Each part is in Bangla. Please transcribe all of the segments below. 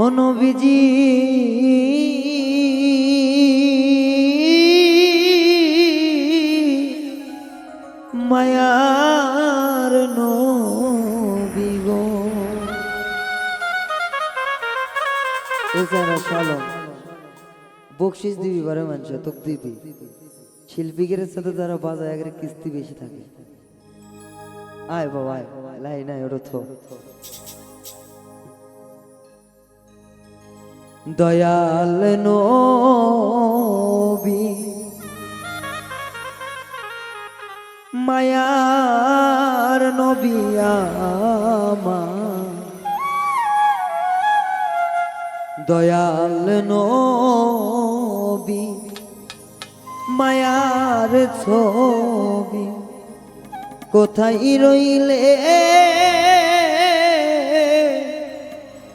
ও নবীজি। মায়ার নবী গো। এছাড়া শালম বকশিস দিবি বারে মানুষ, তোক দিবি। শিল্পীদের সাথে যারা বাজায় আগে কিস্তি বেশি থাকে। আয় বাবা, আয়। লাই নাই ওটা দয়াল নবী। মায়ার নবী আমার। দয়াল নবী। মায়ার ছবি। কোথায় রইলে?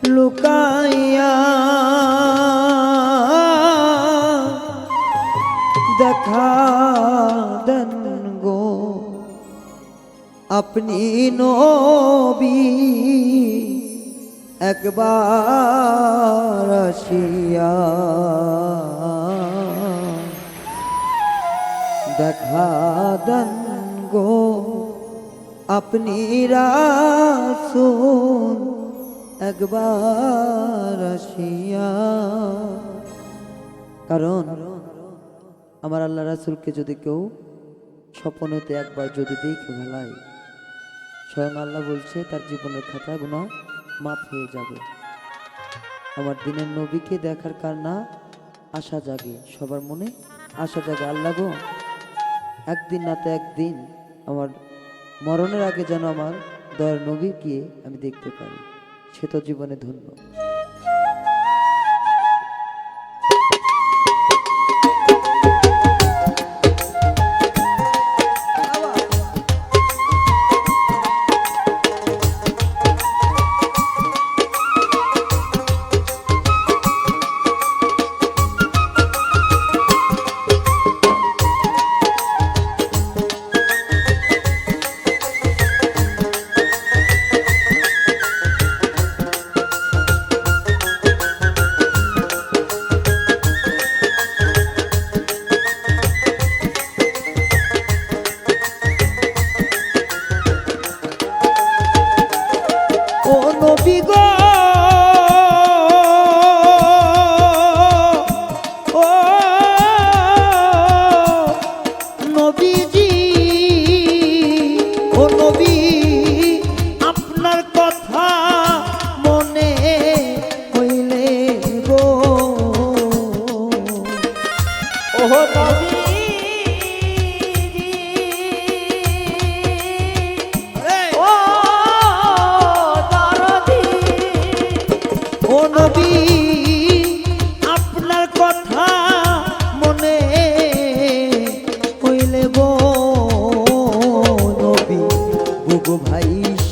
লুকাইয়া আপনি নবী, একবার আসিয়া দেখা দেন গো আপনি রাসুল, একবার আসিয়া। কারণ আমার আল্লাহ রাসুলকে যদি কেউ স্বপ্নেতে একবার যদি দেখে ফেলায় স্বয়ং আল্লাহ বলছে, তার জীবনের খাতা গুণা মাফ হয়ে যাবে। আমার দিনের নবীকে দেখার কার না আশা জাগে, সবার মনে আশা জাগে, আল্লাহ গো, একদিন না তো একদিন আমার মরণের আগে যেন আমার দয়ার নবীকে আমি দেখতে পারি, সে তো জীবনে ধন্য।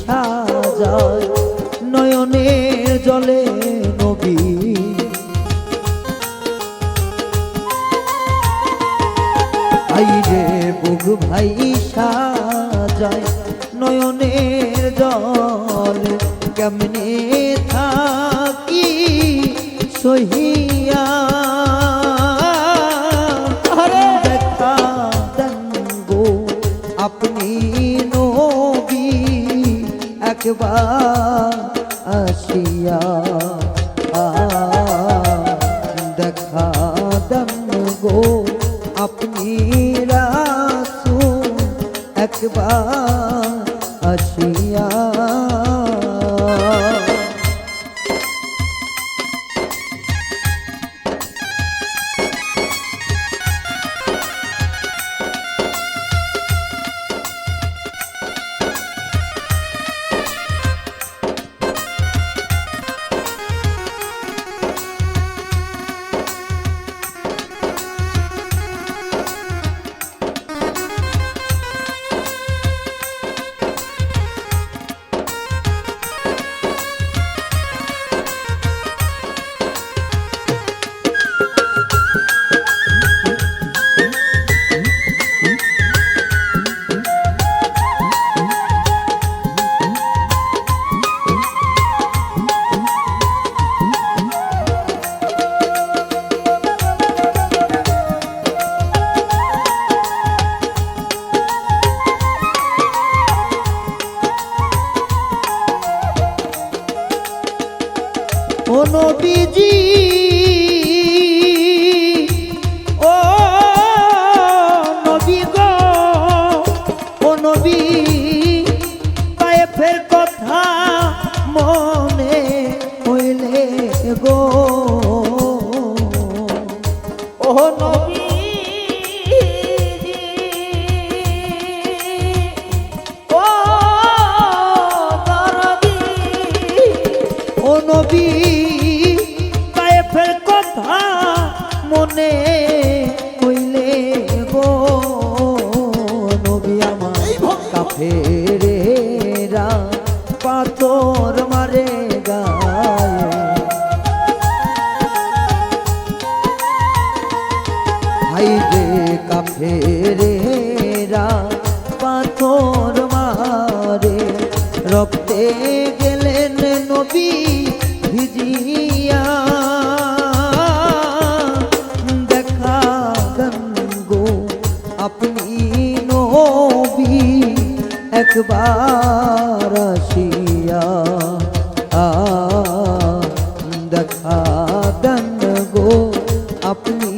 ভাই যায়। নয়নের জলে নবী। আইরে বুক ভাই একবার আসিয়া নবী হে একবার আসিয়া দেখা গো, আপনি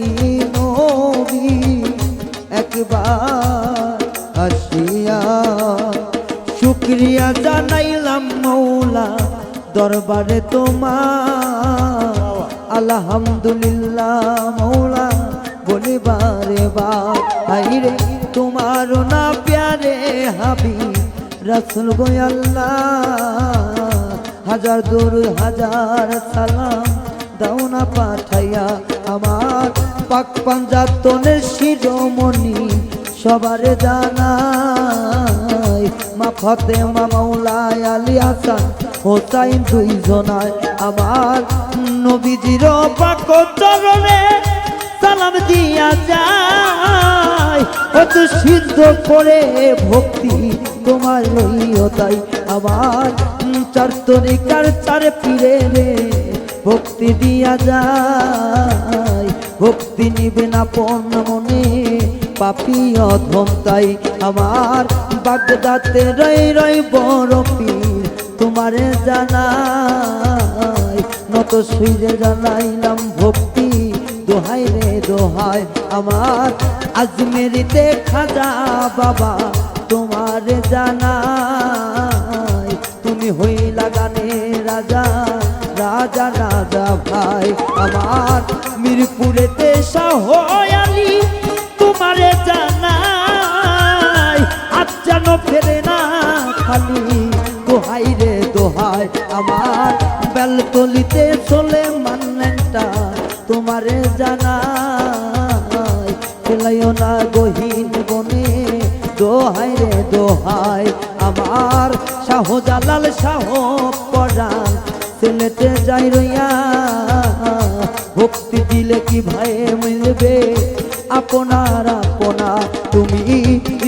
একবার আসিয়া, শুক্রিয়া জানাইলাম মৌলা দরবারে তোমার। আলহামদুলিল্লাহ মৌলা, বলিবারে বাইরে তোমার না প্যারে হাবি রসুল গোয়াল্লাহ হাজার দূর হাজার সালাম দাও না পাঠাইয়া আমার। পাক পাঞ্জাতনের শিরোমণি সবার জানাই, মা ফতে মা মাওলায় আলী হাসান, হোসাইন দুইজনায় আমার। নবীজির পাক চরণে সালাম দিয়া যায়। অত সিদ্ধ করে ভক্তি তোমার লইও তাই। আমার চার তরিকার চার পীরে রে ভক্তি দিয়া যায়। ভক্তি নিবে না পণ্য মনে পাপি অধম তাই। আমার বাগদাতে রই রই বড় পীর তোমারে জানাই। নত সুইরে জানাইলাম ভক্তি দোহাই আমার। আজমেরিতে খাজা বাবা, তোমার জানাই। তুমি হইলা গানে রাজা রাজা রাজা ভাই আমার। মিরপুরেতে শাহয়ালি, তোমারে জানাই। আজ যেন ফেরে না খালি, দোহাই রে দোহাই আমার। বেলতলিতে চলে না গহীন বনে, দোহাই রে দোহাই আমার শাহজালাল শাহ পরাণ। সিলেটে যাই রইয়া, ভক্তি দিলে কি ভাই মিলবে? আপনার আপনা তুমি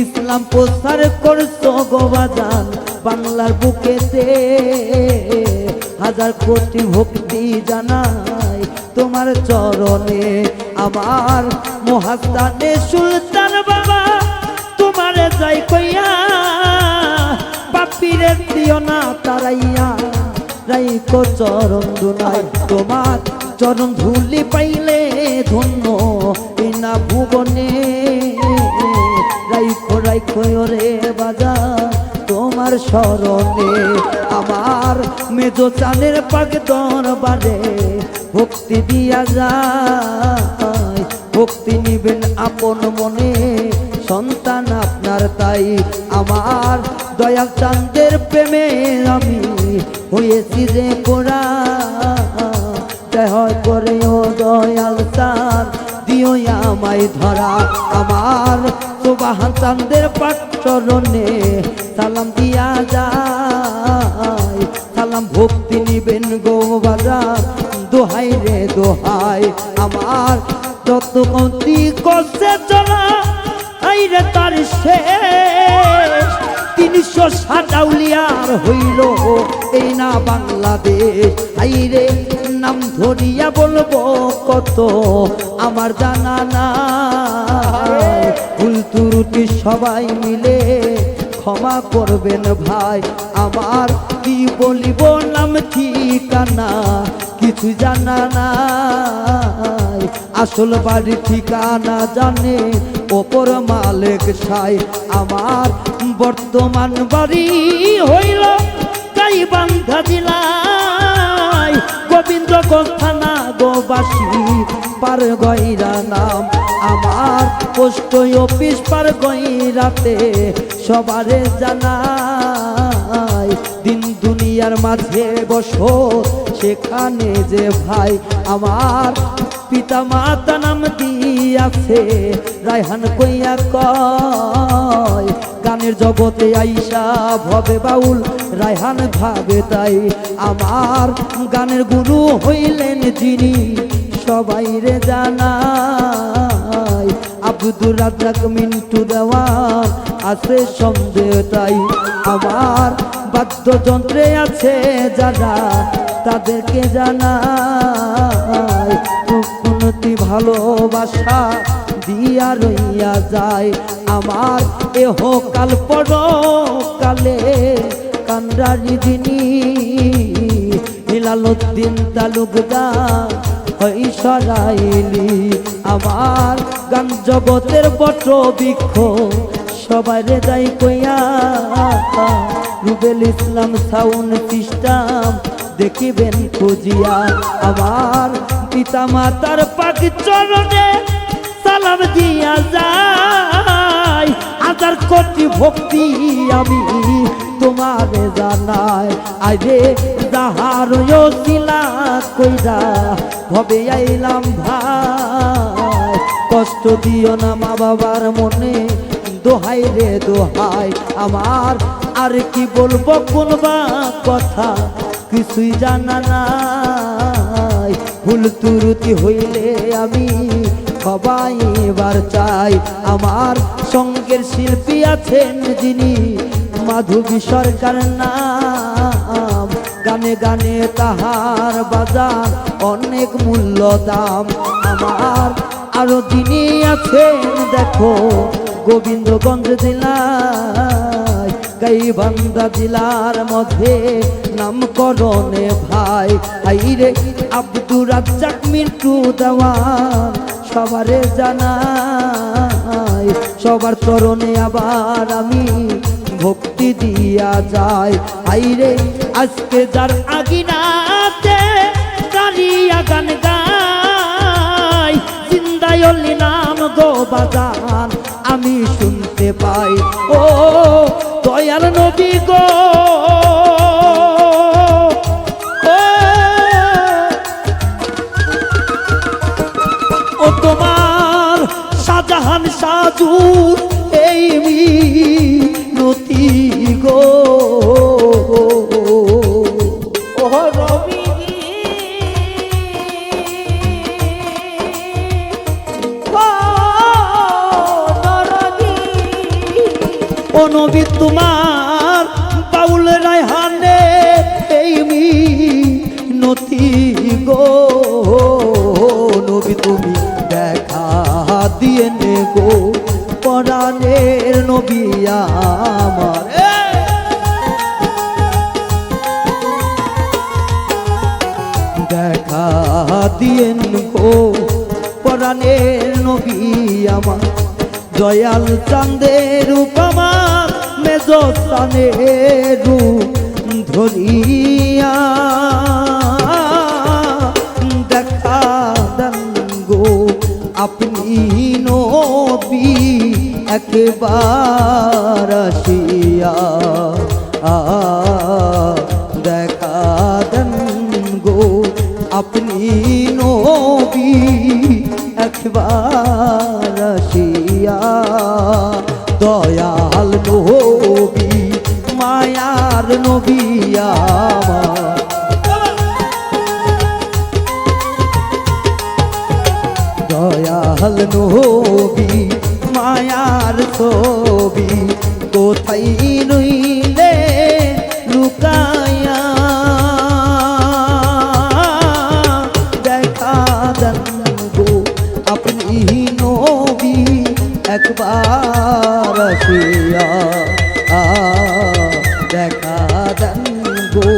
ইসলাম প্রচার করছ গোবাজান বাংলার বুকেতে। হাজার কোটি ভক্তি জানাই তোমার চরণে। আমার মহাস্তানে সুলতান বাবা, তোমারে যাই কইয়া পাপিরে দিও না তারাইয়া। রাইকো চরণ দুনাই, তোমার চরণ ধুলি পাইলে ধন্য এই না ভুবনে রাইখো রাইখো রে বাজা তোমার স্মরণে, আমার মেজো চানের পাক দরবারে ভক্তি দিয়া যায়। ভক্তি নিবেন আপন মনে, সন্তান আপনার তাই। আমার দয়াল চান্দের প্রেমে আমি হয়েছি যে পোড়া। হয় করে ও দয়াল চান দিও আমায় ধরা। আমার সুবাহান চান্দের পাটরণে সালাম দিয়া যায়। সালাম ভক্তি নিবেন গো বাজার। দোহাই রে দোহাই, আমার যত কন্তি কষে চলা, আই রে তার শেষ। তিনশো সাতাউলিয়ার হইল এই না বাংলাদেশ। আই রে নাম ধরিয়া বলব কত, আমার জানা না ভুল ত্রুটি সবাই মিলে ক্ষমা করবেন ভাই। আমার কি বলিব নাম ঠিকানা? কিছু জানা না আসল বাড়ি ঠিকানা জানে ওপর মালিক সাই। আমার বর্তমান বাড়ি হইল তাই বান্ধা জেলায় গোবিন্দ থানা গোবাসী, পার গইরা নাম আমার পোস্ট অফিস, পার গইরাতে সবারে জানাই, দিন দুনিয়ার মাঝে বসো, সেখানে যে ভাই আমার পিতা মাতা নাম দিয়াছে, রায়হান কইয়া কয় গানের জগতে আইসা ভবে বাউল, রায়হান ভাবে তাই। আমার গানের গুরু হইলেন যিনি, সবাই রে জানাই। আব্দুর রাজ্জাক মিন্টু দেওয়ান আছে সন্দেহ তাই। আমার বাদ্যযন্ত্রে আছে যারা তাদেরকে জানাই। ভালোবাসা দিয়া রইয়া যায়। আমার এহ কাল পর কালে কান্ডারি যিনি হিলালুদ্দিন তালুকদার হই সরাইলি আমার গান জগতের বট বৃক্ষ। সবাই রে যাই কইয়া, রুবেল ইসলাম সাউন্ড সিস্টেম দেখিবেন খুঁজিয়া। আমার পিতা মাতার পাক চরণে সালাম দিয়া যায়। হাজার কোটি ভক্তি আমি তোমারে জানাই। আরে যাহার শিলা কইরা ভবে আইলাম ভাই। কষ্ট দিও না মা বাবার মনে, দোহাই রে দোহাই। আমার আর কি বলব কোন বা কথা কিছুই জানা নাই। ভুল তুরুতি হইলে আমি সবাই এবার চাই। আমার সঙ্গের শিল্পী আছেন যিনি। মাধবী সরকার নাম। গানে গানে তাহার বাজার অনেক মূল্য দাম। আমার আরও যিনি আছেন, দেখো, গোবিন্দগঞ্জ জেলায়, গাইবান্ধা জেলার মধ্যে নামকরণে ভাই। আইরে আব্দুর রাজ্জাক মিন্টু দেওয়ান, সবারে জানাই সবার চরণে আবার আমি ভক্তি দিয়া যায় আইরে, আজকে যার আগিনাতে দাঁড়িয়া গান গাই জিন্দায়লি নাম গো বাজান, আমি শুনতে পাই। ও দয়াল নবী গো শাহজাহান সাজুর এই নতি গো। নবী তোমার বাউল রায়হানে এই নতি গো। নবী তুমি দেখা দিয়ে নে গো পরাণের নবী আমার। দেখা দিয়েন গো পরাণের নবী আমার। দয়াল চাঁদের উপমা মেজস্তানের রূপ ধরিয়া একবার আসিয়া দেখা দেন গো আপনি নবী। একবার আসিয়া, দয়াল নবী, মায়ার নবী আমার। দয়াল নবী। ছবি কোথায় রইলে লুকায়া দেখা দেন গো আপনি নবী একবার আসিয়া। আ, দেখা দেন গো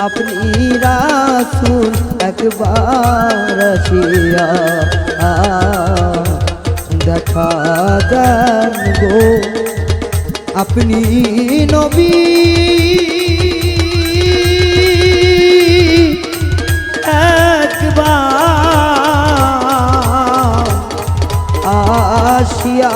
আপনি রাসুল একবার আসিয়া। দেখা দেন গো। আপনি নবী। একবার আসিয়া